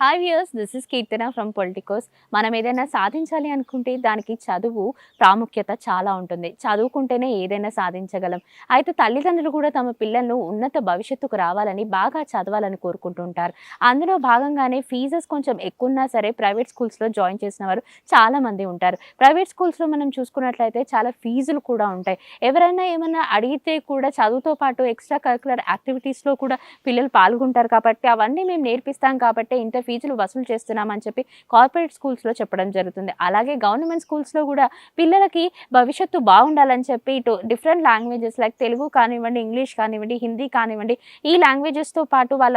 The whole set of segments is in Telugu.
Hi viewers this is Keerthana from politicos మనం ఏదైనా సాధించాలి అనుకుంటే దానికి చదువు ప్రాముఖ్యత చాలా ఉంటుంది. చదువుకుంటేనే ఏదైనా సాధించగలం. అయితే తల్లిదండ్రులు కూడా తమ పిల్లలను ఉన్నత భవిష్యత్తుకు రావాలని బాగా చదవాలని కోరుకుంటుంటారు. అందులో భాగంగానే ఫీజెస్ కొంచెం ఎక్కువన్నా సరే ప్రైవేట్ స్కూల్స్లో జాయిన్ చేసిన వారు చాలామంది ఉంటారు. ప్రైవేట్ స్కూల్స్లో మనం చూసుకున్నట్లయితే చాలా ఫీజులు కూడా ఉంటాయి. ఎవరైనా ఏమైనా అడిగితే కూడా చదువుతో పాటు ఎక్స్ట్రా కరికులర్ యాక్టివిటీస్లో కూడా పిల్లలు పాల్గొంటారు కాబట్టి అవన్నీ మేము నేర్పిస్తాం కాబట్టి ఇంత ఫీజులు వసూలు చేస్తున్నామని చెప్పి కార్పొరేట్ స్కూల్స్లో చెప్పడం జరుగుతుంది. అలాగే గవర్నమెంట్ స్కూల్స్లో కూడా పిల్లలకి భవిష్యత్తు బాగుండాలని చెప్పి ఇటు డిఫరెంట్ లాంగ్వేజెస్ లైక్ తెలుగు కానివ్వండి ఇంగ్లీష్ కానివ్వండి హిందీ కానివ్వండి ఈ లాంగ్వేజెస్తో పాటు వాళ్ళ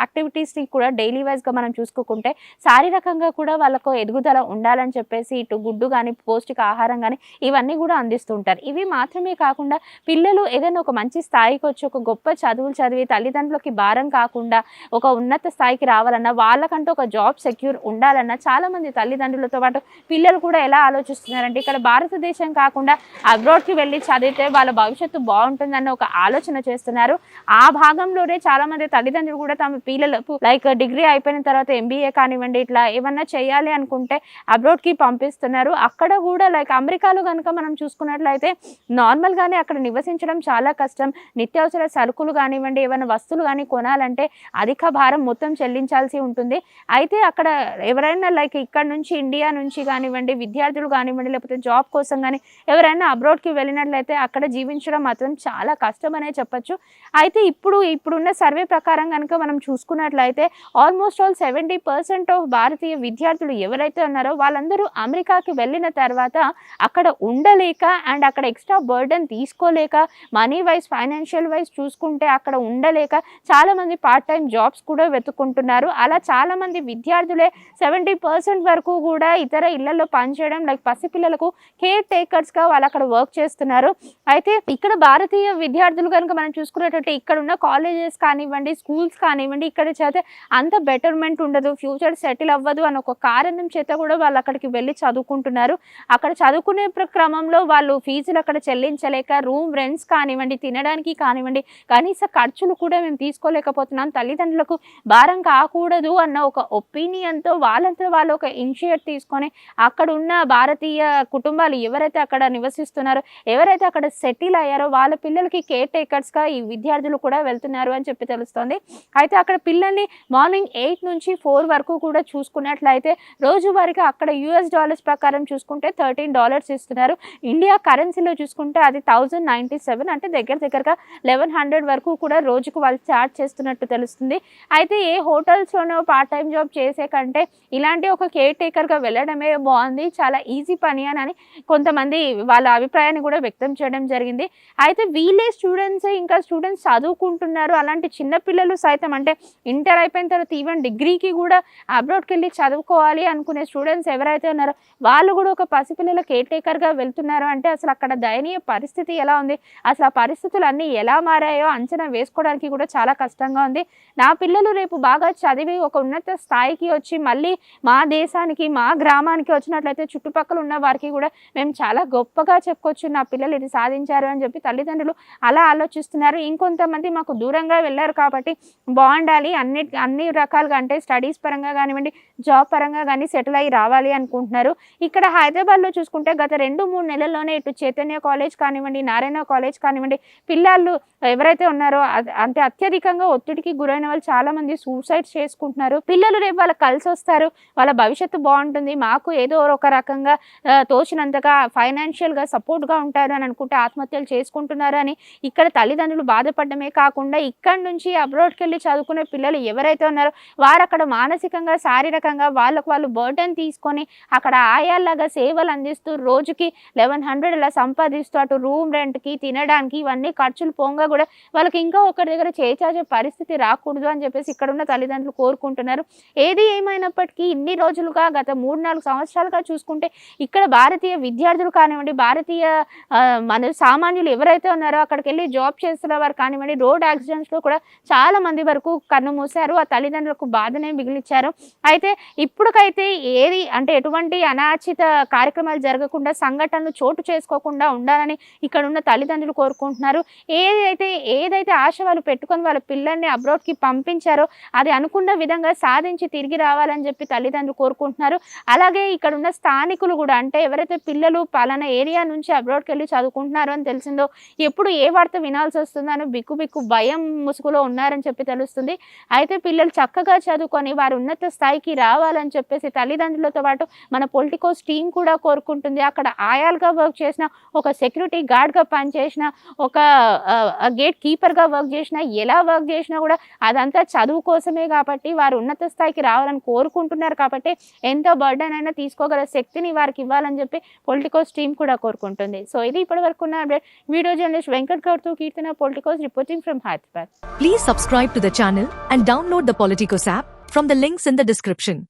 యాక్టివిటీస్ని కూడా డైలీ వైజ్గా మనం చూసుకోకుంటే శారీరకంగా కూడా వాళ్ళకు ఎదుగుదల ఉండాలని చెప్పేసి ఇటు గుడ్డు కానీ పౌష్టిక ఆహారం కానీ ఇవన్నీ కూడా అందిస్తుంటారు. ఇవి మాత్రమే కాకుండా పిల్లలు ఏదైనా ఒక మంచి స్థాయికి వచ్చి ఒక గొప్ప చదువులు చదివి తల్లిదండ్రులకి భారం కాకుండా ఒక ఉన్నత స్థాయికి రావాలన్నా వాళ్ళకంటూ ఒక జాబ్ సెక్యూర్ ఉండాలన్నా చాలా మంది తల్లిదండ్రులతో పాటు పిల్లలు కూడా ఎలా ఆలోచిస్తున్నారంటే ఇక్కడ భారతదేశం కాకుండా అబ్రాడ్కి వెళ్ళి చదివితే వాళ్ళ భవిష్యత్తు బాగుంటుందన్న ఒక ఆలోచన చేస్తున్నారు. ఆ భాగంలోనే చాలా మంది తల్లిదండ్రులు కూడా తమ పిల్లలకు లైక్ డిగ్రీ అయిపోయిన తర్వాత ఎంబీఏ కానివ్వండి ఇట్లా ఏమన్నా చేయాలి అనుకుంటే అబ్రాడ్కి పంపిస్తున్నారు. అక్కడ కూడా లైక్ అమెరికాలో కనుక మనం చూసుకున్నట్లయితే నార్మల్గానే అక్కడ నివసించడం చాలా కష్టం. నిత్యావసర సరుకులు కానివ్వండి ఏమైనా వస్తువులు కానీ కొనాలంటే అధిక భారం మొత్తం చెల్లించాల్సి ఉంటుంది. అయితే అక్కడ ఎవరైనా లైక్ ఇక్కడ నుంచి ఇండియా నుంచి కానివ్వండి విద్యార్థులు కానివ్వండి లేకపోతే జాబ్ కోసం కానీ ఎవరైనా అబ్రాడ్కి వెళ్ళినట్లయితే అక్కడ జీవించడం మాత్రం చాలా కష్టం అనే చెప్పొచ్చు. అయితే ఇప్పుడు ఇప్పుడున్న సర్వే ప్రకారం కనుక మనం చూసుకున్నట్లయితే almost all seventy percent of భారతీయ విద్యార్థులు ఎవరైతే ఉన్నారో వాళ్ళందరూ అమెరికాకి వెళ్ళిన తర్వాత అక్కడ ఉండలేక అండ్ అక్కడ ఎక్స్ట్రా బర్డెన్ తీసుకోలేక మనీ వైజ్ ఫైనాన్షియల్ వైజ్ చూసుకుంటే అక్కడ ఉండలేక చాలామంది పార్ట్ టైం జాబ్స్ కూడా వెతుక్కుంటున్నారు. అలా చాలా చాలామంది విద్యార్థులే సెవెంటీ పర్సెంట్ వరకు కూడా ఇతర ఇళ్ళలో పనిచేయడం లైక్ పసిపిల్లలకు కేర్ టేకర్స్గా వాళ్ళు అక్కడ వర్క్ చేస్తున్నారు. అయితే ఇక్కడ భారతీయ విద్యార్థులు కనుక మనం చూసుకున్నట్టు ఇక్కడ ఉన్న కాలేజెస్ కానివ్వండి స్కూల్స్ కానివ్వండి ఇక్కడ చదివితే అంత బెటర్మెంట్ ఉండదు ఫ్యూచర్ సెటిల్ అవ్వదు అని ఒక కారణం చేత కూడా వాళ్ళు అక్కడికి వెళ్ళి చదువుకుంటున్నారు. అక్కడ చదువుకునే ప్ర- క్రమంలో వాళ్ళు ఫీజులు అక్కడ చెల్లించలేక రూమ్ రెంట్స్ కానివ్వండి తినడానికి కానివ్వండి కనీస ఖర్చులు కూడా మేము తీసుకోలేకపోతున్నాం. తల్లిదండ్రులకు భారం కాకూడదు అన్న ఒక ఒపీనియన్తో వాళ్ళంతా వాళ్ళు ఒక ఇనిషియేట్ తీసుకొని అక్కడ ఉన్న భారతీయ కుటుంబాలు ఎవరైతే అక్కడ నివసిస్తున్నారో ఎవరైతే అక్కడ సెటిల్ అయ్యారో వాళ్ళ పిల్లలకి కేర్ టేకర్స్గా ఈ విద్యార్థులు కూడా వెళ్తున్నారు అని చెప్పి తెలుస్తోంది. అయితే అక్కడ పిల్లల్ని మార్నింగ్ ఎయిట్ నుంచి ఫోర్ వరకు కూడా చూసుకున్నట్లయితే రోజువారీగా అక్కడ యూఎస్ డాలర్స్ ప్రకారం చూసుకుంటే థర్టీన్ డాలర్స్ ఇస్తున్నారు. ఇండియా కరెన్సీలో చూసుకుంటే అది థౌజండ్ నైంటీ సెవెన్ అంటే దగ్గర దగ్గరగా లెవెన్ హండ్రెడ్ వరకు కూడా రోజుకు వాళ్ళు చార్జ్ చేస్తున్నట్టు తెలుస్తుంది. అయితే ఏ హోటల్స్లోనో పార్ట్ టైం జాబ్ చేసే కంటే ఇలాంటి ఒక కేర్ టేకర్గా వెళ్ళడమే బాగుంది. చాలా ఈజీ పని అని కొంతమంది వాళ్ళ అభిప్రాయాన్ని కూడా వ్యక్తం చేయడం జరిగింది. అయితే వీళ్ళే స్టూడెంట్స్ ఇంకా స్టూడెంట్స్ చదువుకుంటున్నారు. అలాంటి చిన్నపిల్లలు సైతం అంటే ఇంటర్ అయిపోయిన తర్వాత ఈవెన్ డిగ్రీకి కూడా అబ్రాడ్కి వెళ్ళి చదువుకోవాలి అనుకునే స్టూడెంట్స్ ఎవరైతే ఉన్నారో వాళ్ళు కూడా ఒక పసిపిల్లల కేర్ టేకర్గా వెళ్తున్నారు అంటే అసలు అక్కడ దయనీయ పరిస్థితి ఎలా ఉంది? అసలు ఆ పరిస్థితులు అన్నీ ఎలా మారాయో అంచనా వేసుకోవడానికి కూడా చాలా కష్టంగా ఉంది. నా పిల్లలు రేపు బాగా చదివి ఒక ఉన్నత స్థాయికి వచ్చి మళ్ళీ మా దేశానికి మా గ్రామానికి వచ్చినట్లయితే చుట్టుపక్కల ఉన్న వారికి కూడా మేము చాలా గొప్పగా చెప్పుకోవచ్చు. నా పిల్లలు ఇది సాధించారు అని చెప్పి తల్లిదండ్రులు అలా ఆలోచిస్తున్నారు. ఇంకొంతమంది మాకు దూరంగా వెళ్ళారు కాబట్టి బాగుండాలి. అన్ని అన్ని రకాలుగా అంటే స్టడీస్ పరంగా కానివ్వండి జాబ్ పరంగా కానీ సెటిల్ అయ్యి రావాలి అనుకుంటున్నారు. ఇక్కడ హైదరాబాద్లో చూసుకుంటే గత రెండు మూడు నెలల్లోనే ఇటు చైతన్య కాలేజ్ కానివ్వండి నారాయణ కాలేజ్ కానివ్వండి పిల్లలు ఎవరైతే ఉన్నారో అంటే అత్యధికంగా ఒత్తిడికి గురైన వాళ్ళు చాలా మంది సూసైడ్ చేసుకుంటున్నారు. పిల్లలు రేపు వాళ్ళకి కలిసి వస్తారు వాళ్ళ భవిష్యత్తు బాగుంటుంది మాకు ఏదో ఒక రకంగా తోచినంతగా ఫైనాన్షియల్గా సపోర్ట్గా ఉంటారు అని అనుకుంటే ఆత్మహత్యలు చేసుకుంటున్నారు అని ఇక్కడ తల్లిదండ్రులు బాధపడమే కాకుండా ఇక్కడ నుంచి అబ్రాడ్కి వెళ్ళి చదువుకునే పిల్లలు ఎవరైతే ఉన్నారో వారు అక్కడ మానసికంగా శారీరకంగా వాళ్ళకు వాళ్ళు బర్డెన్ తీసుకొని అక్కడ ఆయాల్లాగా సేవలు అందిస్తూ రోజుకి లెవెన్ హండ్రెడ్ ఇలా సంపాదిస్తూ అటు రూమ్ రెంట్కి తినడానికి ఇవన్నీ ఖర్చులు పోంగా కూడా వాళ్ళకి ఇంకా ఒకరి దగ్గర చేచాచే పరిస్థితి రాకూడదు అని చెప్పేసి ఇక్కడ ఉన్న తల్లిదండ్రులు కోరుకుంటున్నారు. ఏది ఏమైనప్పటికీ ఇన్ని రోజులుగా గత మూడు నాలుగు సంవత్సరాలుగా చూసుకుంటే ఇక్కడ భారతీయ విద్యార్థులు కానివ్వండి భారతీయ మన సామాన్యులు ఎవరైతే ఉన్నారో అక్కడికి వెళ్ళి జాబ్ చేస్తున్న వారు కానివ్వండి రోడ్ యాక్సిడెంట్స్లో కూడా చాలా మంది వరకు కన్ను మూసారు ఆ తల్లిదండ్రులకు బాధనే మిగిలిచ్చారు. అయితే ఇప్పటికైతే ఏది అంటే ఎటువంటి అనాచిత కార్యక్రమాలు జరగకుండా సంఘటనలు చోటు చేసుకోకుండా ఉండాలని ఇక్కడ ఉన్న తల్లిదండ్రులు కోరుకుంటున్నారు. ఏదైతే ఏదైతే ఆశ వాళ్ళు పెట్టుకొని వాళ్ళ పిల్లల్ని అబ్రాడ్కి పంపించారో అది అనుకున్న విధంగా సాధించి తిరిగి రావాలని చెప్పి తల్లిదండ్రులు కోరుకుంటున్నారు. అలాగే ఇక్కడ ఉన్న స్థానికులు కూడా అంటే ఎవరైతే పిల్లలు పలానా ఏరియా నుంచి అబ్రాడ్కి వెళ్ళి చదువుకుంటున్నారో అని తెలిసిందో ఎప్పుడు ఏ వార్త వినాల్సి వస్తుందో బిక్కు బిక్కు భయం ముసుగులో ఉన్నారని చెప్పి తెలుస్తుంది. అయితే పిల్లలు చక్కగా చదువుకొని వారు ఉన్నత స్థాయికి రావాలని చెప్పేసి తల్లిదండ్రులతో పాటు మన పొలిటికోస్ టీం కూడా కోరుకుంటుంది. అక్కడ ఆయాలుగా వర్క్ చేసిన ఒక సెక్యూరిటీ గార్డ్గా పనిచేసిన ఒక గేట్ కీపర్గా వర్క్ చేసిన ఎలా వర్క్ చేసినా కూడా అదంతా చదువు కోసమే కాబట్టి వారు ఉన్నత స్థాయికి రావాలని కోరుకుంటున్నారు కాబట్టి ఎంతో బర్డెన్ అయినా తీసుకోగల శక్తిని వారికి ఇవ్వాలని చెప్పి పొలిటికోస్ టీం కూడా కోరుకుంటుంది. సో ఇది ఇప్పటి వరకు ఉన్న update video journalist Venkat గౌడ్తో Keerthana Politikos reporting from Hyderabad please subscribe to the channel and download the Politikos app from the links in the description